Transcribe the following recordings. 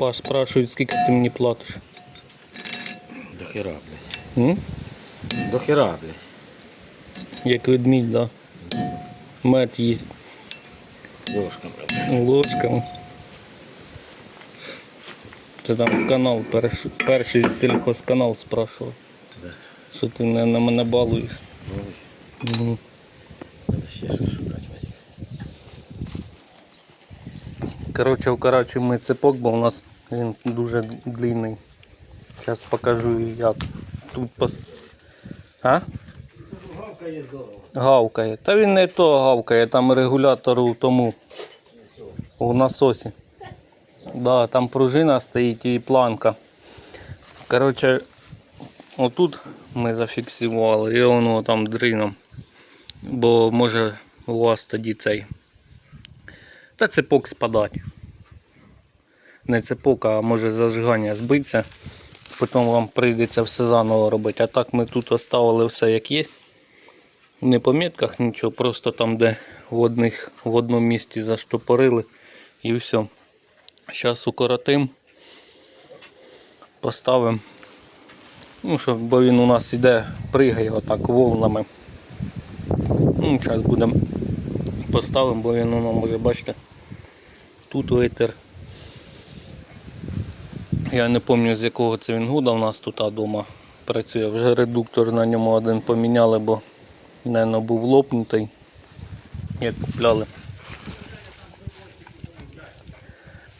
Паш спрашують, скільки ти мені платиш. До хера, блядь. М? До хера, блядь. Як ведмідь, да. Мед їсть Ложком, блядь. ложками. Це там канал, перш, перший сільхозканал спрашував. Да. Що ти не на мене балуєш. Ну, Угу. Надо ще щось шукати, блядь. Коротше, укорачуємо ми цепок, бо у нас він дуже длинний. Зараз покажу як. Тут пос... А? Гавкає. Та він не то гавкає, там регулятор у тому. У насосі. Да, там пружина стоїть і планка. Коротше, отут ми зафіксували і воно там дрином. Бо може у вас тоді цей. Та цепок спадати. Не цепок, а може зажигання збиться. Потім вам прийдеться все заново робити. А так ми тут оставили все як є. Не по метках нічого, просто там, де в, одних, в одному місці заштопорили і все. Зараз укоротим, поставимо. Ну, щоб, бо він у нас іде, пригає отак волнами. Ну, зараз будемо поставимо, бо він воно може, бачите, тут витер. Я не пам'ятаю з якого це він года у нас тут вдома працює. Вже редуктор на ньому один поміняли, бо, мабуть, був лопнутий, як купляли.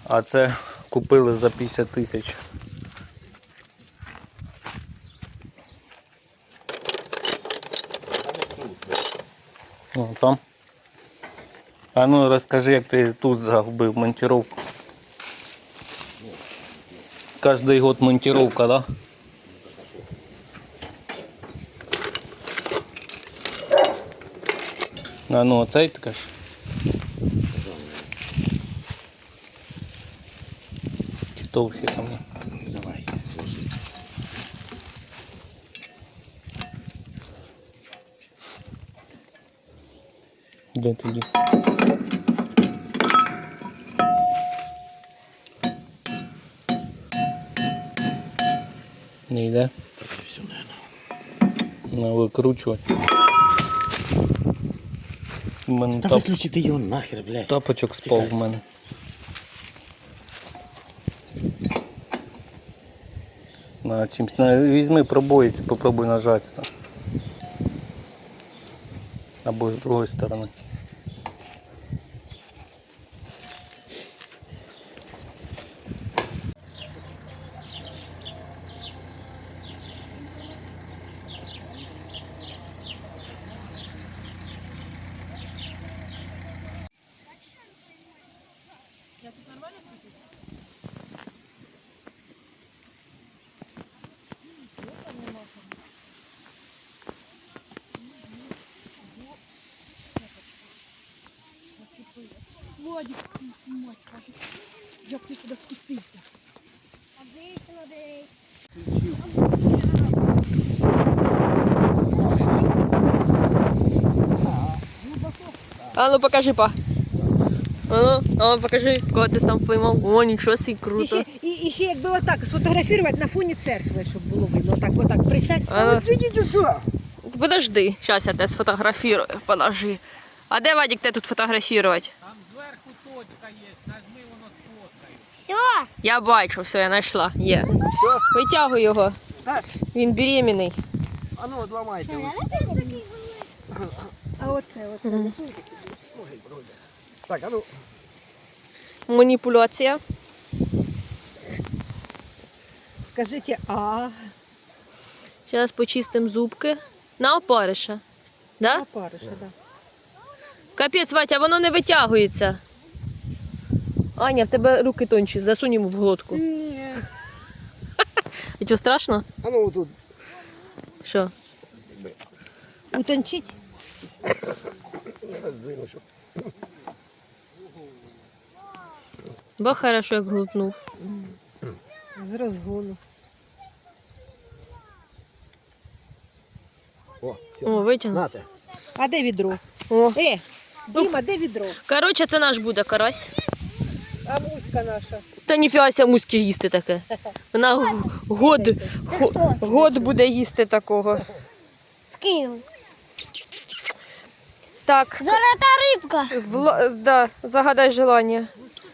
А це купили за 50 тисяч. О, там. А ну розкажи, як ти тут загубив монтировку. Каждый год монтировка, да? А ну оцей така ж. Чи то всі там? є? Давай, ложи. Де Не йде? Все, наверное. Треба викручувати. У мене Та тап... виключити його нахер, блядь. тапочок спав в мене. На чимсь на... візьми пробоїться, попробуй нажати там. Або з другої сторони. Владик, мать кажу, як ти сюди спустився? А ну покажи, па. А ну, а покажи, кого ти там поймав. О, нічого собі І круто. ще, і, і ще якби отак сфотографувати на фоні церкви, щоб було видно. Отак, отак присядь. А ну. От ідіть сюди. Подожди, зараз я тебе сфотографірую, подожди. А де Вадик тебе тут фотографувати? Все, Я бачу, все, я знайшла. Є. Витягуй його. Так. Він беременний. А ну, одламайте. А оце, оце. Так, а ну. Маніпуляція. Скажіть, а Зараз почистимо зубки. На опариша. Да? опариша, да. Капець, Ватя, воно не витягується. Аня, в тебе руки тонші, засунь йому в глотку. Ні. І що, страшно? А ну тут. Що? Утончить. Бо хорошо, як глотнув. З розгону. О, витягнув. Нате. А де відро? О. Е, Діма, де відро? Коротше, це наш буде карась. А муська наша. Та ніфіга ся муськи їсти таке. Вона год, го- год буде їсти такого. Київ. Так, Золота рибка. вла... да, загадай желання.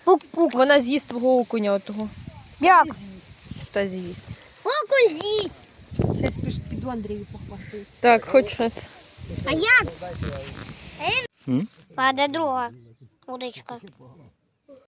Пук-пук. Вона з'їсть твого окуня отого. Як? Та з'їсть. Окунь з'їсть. Зараз піду Андрію похвастаю. Так, хоч щось. А як? Паде друга удочка.